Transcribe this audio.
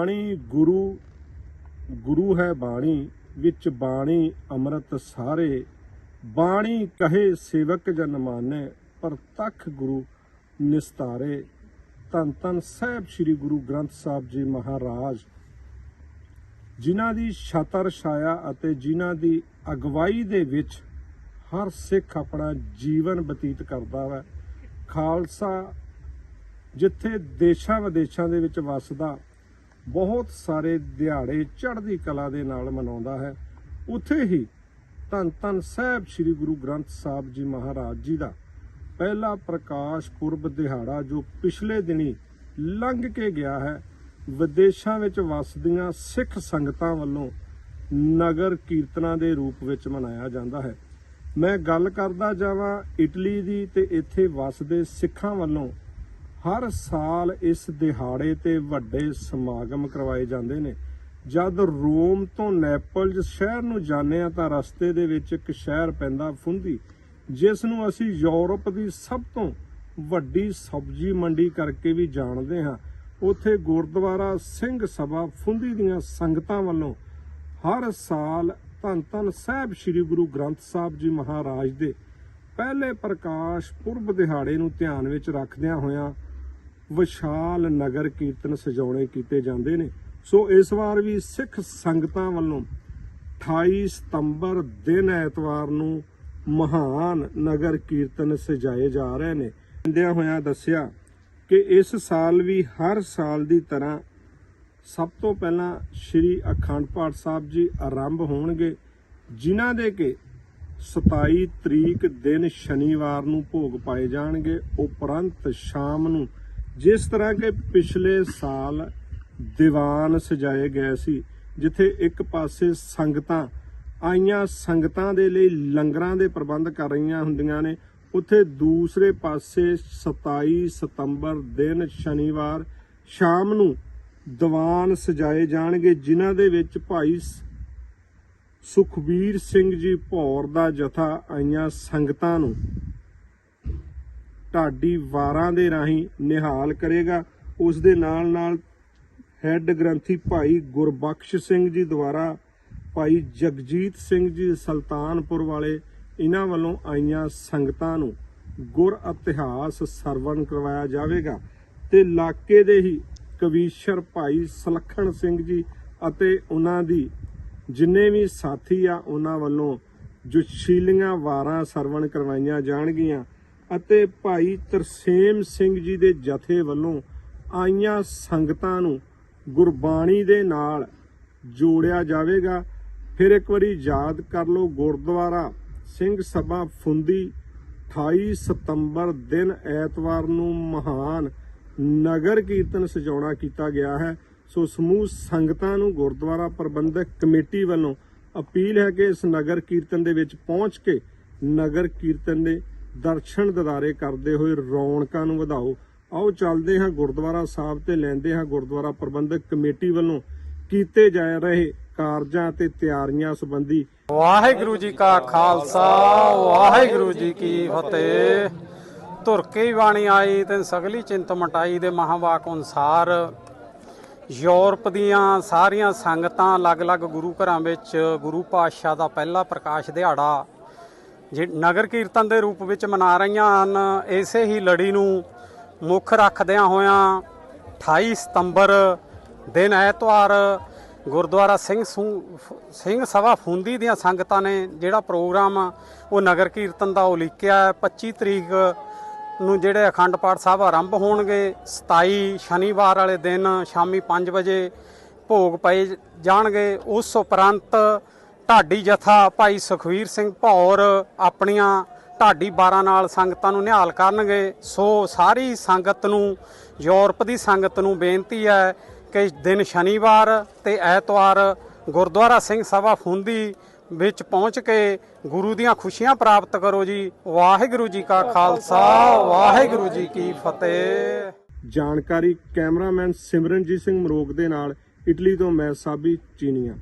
ਬਾਣੀ ਗੁਰੂ ਗੁਰੂ ਹੈ ਬਾਣੀ, ਵਿੱਚ ਬਾਣੀ ਅੰਮ੍ਰਿਤ ਸਾਰੇ। ਬਾਣੀ ਕਹੇ ਸੇਵਕ ਜਨ ਮਾਨੈ, ਪਰ ਗੁਰੂ ਨਿਸਤਾਰੇ। ਧੰਨ ਧੰਨ ਸਾਹਿਬ ਸ੍ਰੀ ਗੁਰੂ ਗ੍ਰੰਥ ਸਾਹਿਬ ਜੀ ਮਹਾਰਾਜ। ਜਿਨ੍ਹਾਂ ਦੀ ਛਤਰ ਛਾਇਆ ਅਤੇ ਜਿਨ੍ਹਾਂ ਦੀ ਅਗਵਾਈ ਦੇ ਵਿੱਚ ਹਰ ਸਿੱਖ ਆਪਣਾ ਜੀਵਨ ਬਤੀਤ ਕਰਦਾ ਹੈ। ਖਾਲਸਾ ਜਿੱਥੇ ਦੇਸ਼ਾਂ ਵਿਦੇਸ਼ਾਂ ਦੇ ਵਿੱਚ ਵਸਦਾ ਬਹੁਤ ਸਾਰੇ ਦਿਹਾੜੇ ਚੜ੍ਹਦੀ ਕਲਾ ਦੇ ਨਾਲ ਮਨਾਉਂਦਾ ਹੈ। ਉੱਥੇ ਹੀ ਧੰਨ ਧੰਨ ਸਾਹਿਬ ਸ੍ਰੀ ਗੁਰੂ ਗ੍ਰੰਥ ਸਾਹਿਬ ਜੀ ਮਹਾਰਾਜ ਜੀ ਦਾ ਪਹਿਲਾ ਪ੍ਰਕਾਸ਼ ਪੁਰਬ ਦਿਹਾੜਾ ਜੋ ਪਿਛਲੇ ਦਿਨੀ ਲੰਘ ਕੇ ਗਿਆ ਹੈ, ਵਿਦੇਸ਼ਾਂ ਵਿੱਚ ਵਸਦੀਆਂ ਸਿੱਖ ਸੰਗਤਾਂ ਵੱਲੋਂ ਨਗਰ ਕੀਰਤਨਾਂ ਦੇ ਰੂਪ ਵਿੱਚ ਮਨਾਇਆ ਜਾਂਦਾ ਹੈ। ਮੈਂ ਗੱਲ ਕਰਦਾ ਜਾਵਾਂ ਇਟਲੀ ਦੀ ਤੇ ਇੱਥੇ ਵਸਦੇ ਸਿੱਖਾਂ ਵੱਲੋਂ ਹਰ ਸਾਲ ਇਸ ਦਿਹਾੜੇ ਤੇ ਵੱਡੇ ਸਮਾਗਮ ਕਰਵਾਏ ਜਾਂਦੇ ਨੇ। ਜਦ ਰੋਮ ਤੋਂ ਨੈਪਲਜ਼ ਸ਼ਹਿਰ ਨੂੰ ਜਾਂਦੇ ਆ ਤਾਂ ਰਸਤੇ ਦੇ ਵਿੱਚ ਇੱਕ ਸ਼ਹਿਰ ਪੈਂਦਾ ਫੁੰਦੀ, ਜਿਸ ਨੂੰ ਅਸੀਂ ਯੂਰਪ ਦੀ ਸਭ ਤੋਂ ਵੱਡੀ ਸਬਜ਼ੀ ਮੰਡੀ ਕਰਕੇ ਵੀ ਜਾਣਦੇ ਹਾਂ। ਉੱਥੇ ਗੁਰਦੁਆਰਾ ਸਿੰਘ ਸਭਾ ਫੁੰਦੀ ਦੀਆਂ ਸੰਗਤਾਂ ਵੱਲੋਂ ਹਰ ਸਾਲ ਧੰਨ ਧੰਨ ਸਾਹਿਬ ਸ੍ਰੀ ਗੁਰੂ ਗ੍ਰੰਥ ਸਾਹਿਬ ਜੀ ਮਹਾਰਾਜ ਦੇ ਪਹਿਲੇ ਪ੍ਰਕਾਸ਼ ਪੁਰਬ ਦਿਹਾੜੇ ਨੂੰ ਧਿਆਨ ਵਿੱਚ ਰੱਖਦਿਆਂ ਹੋਇਆਂ ਵਿਸ਼ਾਲ ਨਗਰ ਕੀਰਤਨ ਸਜਾਉਣੇ ਕੀਤੇ ਜਾਂਦੇ ਨੇ। ਸੋ ਇਸ ਵਾਰ ਵੀ ਸਿੱਖ ਸੰਗਤਾਂ ਵੱਲੋਂ 28 ਸਤੰਬਰ ਦਿਨ ਐਤਵਾਰ ਨੂੰ ਮਹਾਨ ਨਗਰ ਕੀਰਤਨ ਸਜਾਏ ਜਾ ਰਹੇ ਨੇ। ਕਹਿੰਦਿਆਂ ਹੋਇਆਂ ਦੱਸਿਆ ਕਿ ਇਸ ਸਾਲ ਵੀ ਹਰ ਸਾਲ ਦੀ ਤਰ੍ਹਾਂ ਸਭ ਤੋਂ ਪਹਿਲਾਂ ਸ੍ਰੀ ਅਖੰਡ ਪਾਠ ਸਾਹਿਬ ਜੀ ਆਰੰਭ ਹੋਣਗੇ, ਜਿਨ੍ਹਾਂ ਦੇ ਕੇ 27 ਤਰੀਕ ਦਿਨ ਸ਼ਨੀਵਾਰ ਨੂੰ ਭੋਗ ਪਾਏ ਜਾਣਗੇ। ਉਪਰੰਤ ਸ਼ਾਮ ਨੂੰ ਜਿਸ ਤਰ੍ਹਾਂ ਕਿ ਪਿਛਲੇ ਸਾਲ ਦੀਵਾਨ ਸਜਾਏ ਗਏ ਸੀ, ਜਿੱਥੇ ਇੱਕ ਪਾਸੇ ਸੰਗਤਾਂ ਆਈਆਂ, ਸੰਗਤਾਂ ਦੇ ਲਈ ਲੰਗਰਾਂ ਦੇ ਪ੍ਰਬੰਧ ਕਰ ਰਹੀਆਂ ਹੁੰਦੀਆਂ ਨੇ, ਉੱਥੇ ਦੂਸਰੇ ਪਾਸੇ 27 ਸਤੰਬਰ ਦਿਨ ਸ਼ਨੀਵਾਰ ਸ਼ਾਮ ਨੂੰ ਦੀਵਾਨ ਸਜਾਏ ਜਾਣਗੇ, ਜਿਨ੍ਹਾਂ ਦੇ ਵਿੱਚ ਭਾਈ ਸ- ਸੁਖਬੀਰ ਸਿੰਘ ਜੀ ਭੌਰ ਦਾ ਜਥਾ ਆਈਆਂ ਸੰਗਤਾਂ ਨੂੰ ਢਾਡੀ ਵਾਰਾਂ ਦੇ ਰਾਹੀਂ ਨਿਹਾਲ ਕਰੇਗਾ। ਉਸ ਦੇ ਨਾਲ ਨਾਲ ਹੈੱਡ ਗ੍ਰੰਥੀ ਭਾਈ ਗੁਰਬਖਸ਼ ਸਿੰਘ ਜੀ ਦੁਆਰਾ ਭਾਈ ਜਗਜੀਤ ਸਿੰਘ ਜੀ ਸੁਲਤਾਨਪੁਰ ਵਾਲੇ ਇਹਨਾਂ ਵੱਲੋਂ ਆਈਆਂ ਸੰਗਤਾਂ ਨੂੰ ਗੁਰ ਇਤਿਹਾਸ ਸਰਵਣ ਕਰਵਾਇਆ ਜਾਵੇਗਾ ਤੇ ਇਲਾਕੇ ਦੇ ਹੀ ਕਵੀਸ਼ਰ ਭਾਈ ਸਲੱਖਣ ਸਿੰਘ ਜੀ ਅਤੇ ਉਹਨਾਂ ਦੀ ਜਿੰਨੇ ਵੀ ਸਾਥੀ ਆ, ਉਹਨਾਂ ਵੱਲੋਂ ਜੁਸ਼ੀਲੀਆਂ ਵਾਰਾਂ ਸਰਵਣ ਕਰਵਾਈਆਂ ਜਾਣਗੀਆਂ ਅਤੇ ਭਾਈ ਤਰਸੇਮ ਸਿੰਘ ਜੀ ਦੇ ਜਥੇ ਵੱਲੋਂ ਆਈਆਂ ਸੰਗਤਾਂ ਨੂੰ ਗੁਰਬਾਣੀ ਦੇ ਨਾਲ ਜੋੜਿਆ ਜਾਵੇਗਾ। ਫਿਰ ਇੱਕ ਵਾਰੀ ਯਾਦ ਕਰ ਲਓ, ਗੁਰਦੁਆਰਾ ਸਿੰਘ ਸਭਾ ਫੁੰਦੀ 28 ਸਤੰਬਰ ਦਿਨ ਐਤਵਾਰ ਨੂੰ ਮਹਾਨ ਨਗਰ ਕੀਰਤਨ ਸਜਾਉਣਾ ਕੀਤਾ ਗਿਆ ਹੈ। ਸੋ ਸਮੂਹ ਸੰਗਤਾਂ ਨੂੰ ਗੁਰਦੁਆਰਾ ਪ੍ਰਬੰਧਕ ਕਮੇਟੀ ਵੱਲੋਂ ਅਪੀਲ ਹੈ ਕਿ ਇਸ ਨਗਰ ਕੀਰਤਨ ਦੇ ਵਿੱਚ ਪਹੁੰਚ ਕੇ ਨਗਰ ਕੀਰਤਨ ਦੇ ਦਰਸ਼ਨ ਦਿਦਾਰੇ ਕਰਦੇ ਹੋਏ ਰੌਣਕਾਂ ਨੂੰ ਵਧਾਓ। ਆਓ ਚੱਲਦੇ ਹਾਂ ਗੁਰਦੁਆਰਾ ਸਾਹਿਬ ਤੇ ਲੈਂਦੇ ਹਾਂ ਗੁਰਦੁਆਰਾ ਪ੍ਰਬੰਧਕ ਕਮੇਟੀ ਵੱਲੋਂ ਕੀਤੇ ਜਾ ਰਹੇ ਕਾਰਜਾਂ ਤੇ ਤਿਆਰੀਆਂ ਸੰਬੰਧੀ। ਵਾਹਿਗੁਰੂ ਜੀ ਕਾ ਖਾਲਸਾ, ਵਾਹਿਗੁਰੂ ਜੀ ਕੀ ਫਤਿਹ। ਧੁਰ ਕੇ ਬਾਣੀ ਆਈ ਤੇ ਸਗਲੀ ਚਿੰਤ ਮਟਾਈ ਦੇ ਮਹਾਵਾਕ ਅਨੁਸਾਰ ਯੂਰਪ ਦੀਆਂ ਸਾਰੀਆਂ ਸੰਗਤਾਂ ਅਲੱਗ-ਅਲੱਗ ਗੁਰੂ ਘਰਾਂ ਵਿੱਚ ਗੁਰੂ ਪਾਤਸ਼ਾਹ ਦਾ ਪਹਿਲਾ ਪ੍ਰਕਾਸ਼ ਦਿਹਾੜਾ ਜੇ ਨਗਰ ਕੀਰਤਨ ਦੇ ਰੂਪ ਵਿੱਚ ਮਨਾ ਰਹੀਆਂ ਹਨ, ਇਸੇ ਹੀ ਲੜੀ ਨੂੰ ਮੁੱਖ ਰੱਖਦਿਆਂ ਹੋਇਆਂ 28 ਸਤੰਬਰ ਦਿਨ ਐਤਵਾਰ ਗੁਰਦੁਆਰਾ ਸਿੰਘ ਸੂ- ਸਿੰਘ ਸਭਾ ਫੁੰਦੀ ਦੀਆਂ ਸੰਗਤਾਂ ਨੇ ਜਿਹੜਾ ਪ੍ਰੋਗਰਾਮ ਉਹ ਨਗਰ ਕੀਰਤਨ ਦਾ ਉਲੀਕਿਆ ਹੈ। 25 ਤਰੀਕ ਨੂੰ ਜਿਹੜੇ ਅਖੰਡ ਪਾਠ ਸਾਹਿਬ ਆਰੰਭ ਹੋਣਗੇ 27 ਸ਼ਨੀਵਾਰ ਵਾਲੇ ਦਿਨ ਸ਼ਾਮੀ 5 ਵਜੇ ਭੋਗ ਪਏ ਜਾਣਗੇ। ਉਸ ਉਪਰੰਤ ਢਾਡੀ ਜਥਾ ਭਾਈ ਸੁਖਵੀਰ ਸਿੰਘ ਭੌਰ ਆਪਣੀਆਂ ਢਾਡੀ 12 ਨਾਲ ਸੰਗਤਾਂ ਨੂੰ ਨਿਹਾਲ ਕਰਨਗੇ। ਸੋ ਸਾਰੀ ਸੰਗਤ ਨੂੰ, ਯੂਰਪ ਦੀ ਸੰਗਤ ਨੂੰ ਬੇਨਤੀ ਹੈ ਕਿ ਦਿਨ ਸ਼ਨੀਵਾਰ ਤੇ ਐਤਵਾਰ ਗੁਰਦੁਆਰਾ ਸਿੰਘ ਸਭਾ ਫੁੰਦੀ ਵਿੱਚ ਪਹੁੰਚ ਕੇ ਗੁਰੂ ਦੀਆਂ ਖੁਸ਼ੀਆਂ ਪ੍ਰਾਪਤ ਕਰੋ ਜੀ। ਵਾਹਿਗੁਰੂ ਜੀ ਕਾ ਖਾਲਸਾ, ਵਾਹਿਗੁਰੂ ਜੀ ਕੀ ਫਤਿਹ। ਜਾਣਕਾਰੀ ਕੈਮਰਾਮੈਨ ਸਿਮਰਨਜੀਤ ਸਿੰਘ ਮਰੋਕ ਦੇ ਨਾਲ, ਇਟਲੀ ਤੋਂ ਮੈਂ ਸਾਬੀ ਚੀਨੀਆਂ।